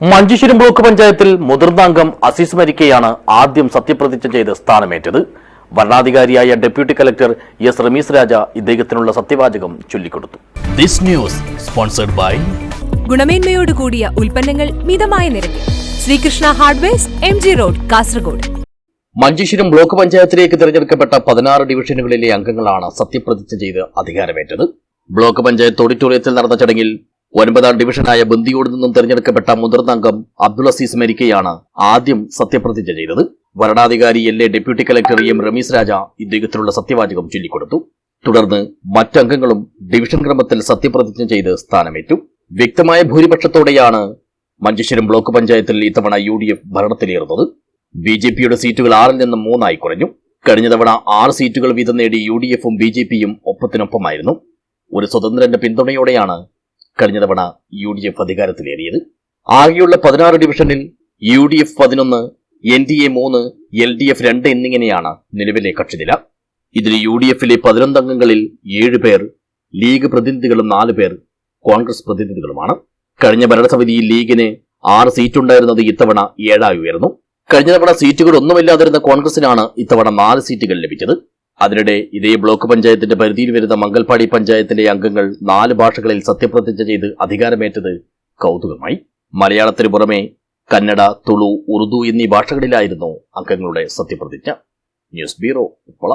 Manjeshwaram block പഞ്ചായത്തിൽ മുതിർന്ന അംഗം അസീസ് മരിക്കയാണ് ആദ്യം സത്യപ്രതിജ്ഞ ചെയ്ത് സ്ഥാനമേറ്റത്. ഭരണാധികാരിയായ deputy collector S Ramees Raja ഇദ്ദേഹത്തിനുള്ള സത്യവാചകം ചൊല്ലിക്കൊടുത്തു. This news sponsored by ഗുണമേന്മയോട് കൂടിയ ഉൽപ്പന്നങ്ങൾ മിതമായ നിരക്കിൽ. Srikrishna hardwares M G road Kasaragod. Manjeshwaram block പഞ്ചായത്തിലേക്ക് തിരഞ്ഞെടുക്കപ്പെട്ട പതിനാറ് ഡിവിഷനുകളിലെ അംഗങ്ങളാണ് സത്യപ്രതിജ്ഞ ചെയ്ത് അധികാരമേറ്റത്. ബ്ലോക്ക് പഞ്ചായത്ത് ഓഡിറ്റോറിയത്തിൽ നടന്ന ചടങ്ങിൽ ഒൻപതാം ഡിവിഷനായ ബന്ദിയോട് നിന്നും തെരഞ്ഞെടുക്കപ്പെട്ട മുതിർന്ന അംഗം അബ്ദുൾ അസീസ് മെരിക്കയാണ് ആദ്യം സത്യപ്രതിജ്ഞ ചെയ്തത്. വരണാധികാരി L A deputy collector M Ramees Raja ഇദ്ദേഹത്തിനുള്ള സത്യവാചകം ചൊല്ലിക്കൊടുത്തു. തുടർന്ന് മറ്റംഗങ്ങളും ഡിവിഷൻ ക്രമത്തിൽ സത്യപ്രതിജ്ഞ ചെയ്ത് സ്ഥാനമേറ്റു. വ്യക്തമായ ഭൂരിപക്ഷത്തോടെയാണ് മഞ്ചേശ്വരം ബ്ലോക്ക് പഞ്ചായത്തിൽ ഇത്തവണ യു ഡി എഫ് ഭരണത്തിലേറുന്നത്. ബി ജെ പിയുടെ സീറ്റുകൾ ആറിൽ നിന്നും മൂന്നായി കുറഞ്ഞു. കഴിഞ്ഞ തവണ ആറ് സീറ്റുകൾ വീതം നേടി യു ഡി എഫും ബി ജെ പിയും ഒപ്പത്തിനൊപ്പമായിരുന്നു. ഒരു സ്വതന്ത്രന്റെ പിന്തുണയോടെയാണ് കഴിഞ്ഞ തവണ യു ഡി എഫ് അധികാരത്തിലേറിയത്. ആകെയുള്ള പതിനാറ് ഡിവിഷനിൽ യു ഡി എഫ് പതിനൊന്ന് എൻ ഡി എ മൂന്ന് എൽ ഡി എഫ് രണ്ട് എന്നിങ്ങനെയാണ് നിലവിലെ കക്ഷിനില. ഇതിൽ യു ഡി എഫിലെ പതിനൊന്നംഗങ്ങളിൽ ഏഴ് പേർ ലീഗ് പ്രതിനിധികളും നാല് പേർ കോൺഗ്രസ് പ്രതിനിധികളുമാണ്. കഴിഞ്ഞ ഭരണസമിതിയിൽ ലീഗിന് ആറ് സീറ്റുണ്ടായിരുന്നത് ഇത്തവണ ഏഴായി ഉയർന്നു. കഴിഞ്ഞ തവണ സീറ്റുകൾ ഒന്നുമില്ലാതിരുന്ന കോൺഗ്രസിനാണ് ഇത്തവണ നാല് സീറ്റുകൾ ലഭിച്ചത്. അതിനിടെ ഇതേ ബ്ലോക്ക് പഞ്ചായത്തിന്റെ പരിധിയിൽ വരുന്ന മംഗൽപാടി പഞ്ചായത്തിന്റെ അംഗങ്ങൾ നാല് ഭാഷകളിൽ സത്യപ്രതിജ്ഞ ചെയ്ത് അധികാരമേറ്റത് കൗതുകമായി. മലയാളത്തിന് പുറമെ കന്നഡ തുളു ഉറുദു എന്നീ ഭാഷകളിലായിരുന്നു അംഗങ്ങളുടെ സത്യപ്രതിജ്ഞ. News bureau Uppala.